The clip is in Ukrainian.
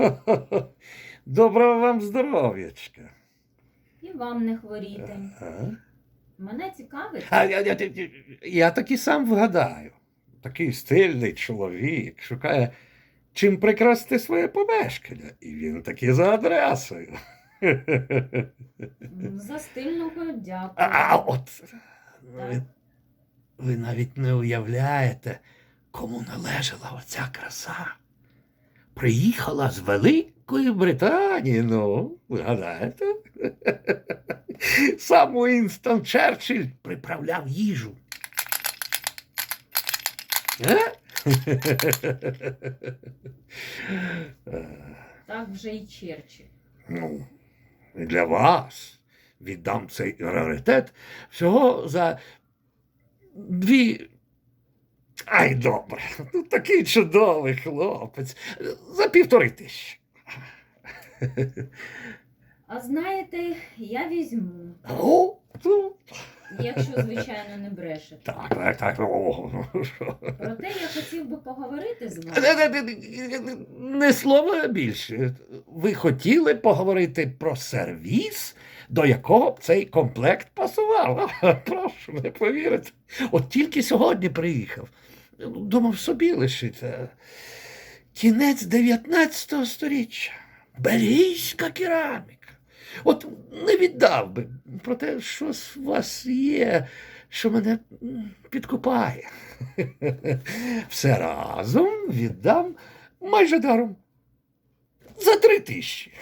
Доброго вам здоров'ячка. І вам не хворіти. Ага. Мене цікавить, А я, я, я, я таки сам вгадаю. Такий стильний чоловік шукає, чим прикрасти своє помешкання. І він таки за адресою. за стильного дякую. А от ви, ви навіть не уявляєте, кому належала оця краса. Приїхала з Великої Британії, ну, ви гадаєте? Сам Уінстон Черчилль приправляв їжу. Е? Так вже і Черчилль. Ну, для вас віддам цей раритет всього за дві. Ай, добре, ну такий чудовий хлопець. За півтори тисячі. А знаєте, я візьму, О, ну, якщо, звичайно, не брешете. так, так, так. О, ну, що. Проте я хотів би поговорити з вами. не, не, не, не слова більше. Ви хотіли поговорити про сервіс, до якого б цей комплект пасував. Прошу, не повірите. От тільки сьогодні приїхав. Думав собі лишити. Кінець 19 сторіччя. Бельгійська кераміка. От не віддав би, проте щось у вас є, що мене підкупає. Все разом віддам майже даром. За три тисячі.